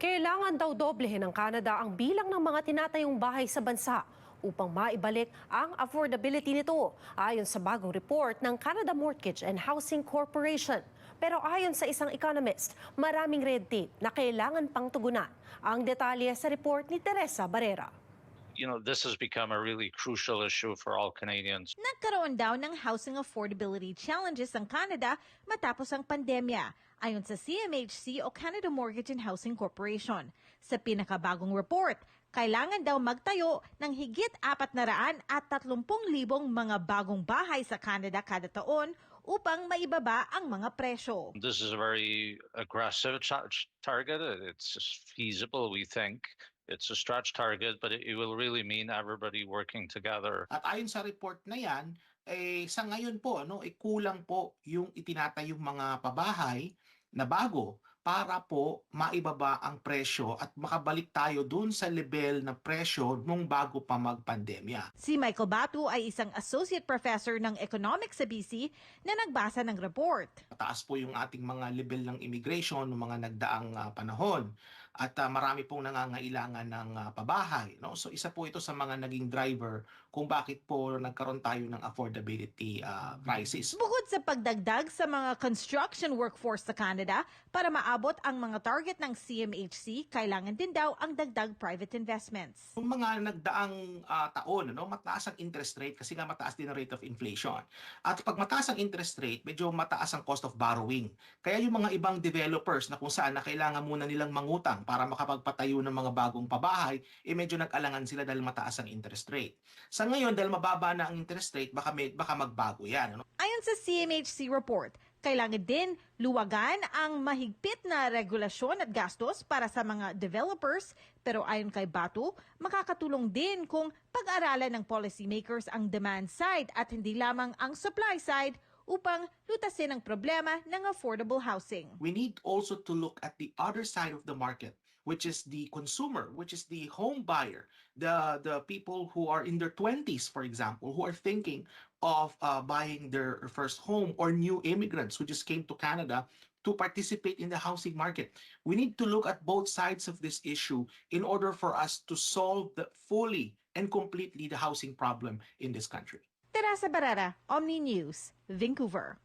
Kailangan daw doblehin ng Canada ang bilang ng mga tinatayong bahay sa bansa upang maibalik ang affordability nito ayon sa bagong report ng Canada Mortgage and Housing Corporation. Pero ayon sa isang economist, maraming red tape na kailangan pang tugunan. Ang detalye sa report ni Teresa Barrera. You know, this has become a really crucial issue for all Canadians. Nagkaroon daw ng housing affordability challenges ang Canada matapos ang pandemya, ayon sa CMHC o Canada Mortgage and Housing Corporation. Sa pinakabagong report, kailangan daw magtayo ng higit 400 at 30,000 mga bagong bahay sa Canada kada taon upang maibaba ang mga presyo. This is a very aggressive target. It's just feasible, we think. It's a stretch target, but it, it will really mean everybody working together. At ayon sa report na yan, eh, sa ngayon po, no, eh, kulang po yung itinatayong mga pabahay na bago para po maibaba ang presyo at makabalik tayo dun sa level ng presyo nung bago pa magpandemya. Si Michael Batu ay isang associate professor ng economics sa BC na nagbasa ng report. Mataas po yung ating mga level ng immigration ng mga nagdaang ah, panahon at ah, marami pong nangangailangan ng ah, pabahay. No? So isa po ito sa mga naging driver kung bakit po nagkaroon tayo ng affordability ah, crisis. Bukod sa pagdagdag sa mga construction workforce sa Canada, para maabot ang mga target ng CMHC, kailangan din daw ang dagdag private investments. Yung mga nagdaang ah, taon, ano, mataas ang interest rate kasi nga mataas din ang rate of inflation. At pag mataas ang interest rate, medyo mataas ang cost of borrowing. Kaya yung mga ibang developers na kung saan na kailangan muna nilang mangutang para makapagpatayo ng mga bagong pabahay, eh medyo nag-alangan sila dahil mataas ang interest rate. Sa ngayon, dahil mababa na ang interest rate, baka, may, baka magbago yan. Ano? Ayon sa CMHC report, kailangan din luwagan ang mahigpit na regulasyon at gastos para sa mga developers pero ayon kay Batu, makakatulong din kung pag-aralan ng policymakers ang demand side at hindi lamang ang supply side upang lutasin ang problema ng affordable housing. we need also to look at the other side of the market which is the consumer which is the home buyer the the people who are in their 20s for example who are thinking of uh, buying their first home or new immigrants who just came to Canada to participate in the housing market we need to look at both sides of this issue in order for us to solve the fully and completely the housing problem in this country Teresa Barrera, Omni News, Vancouver.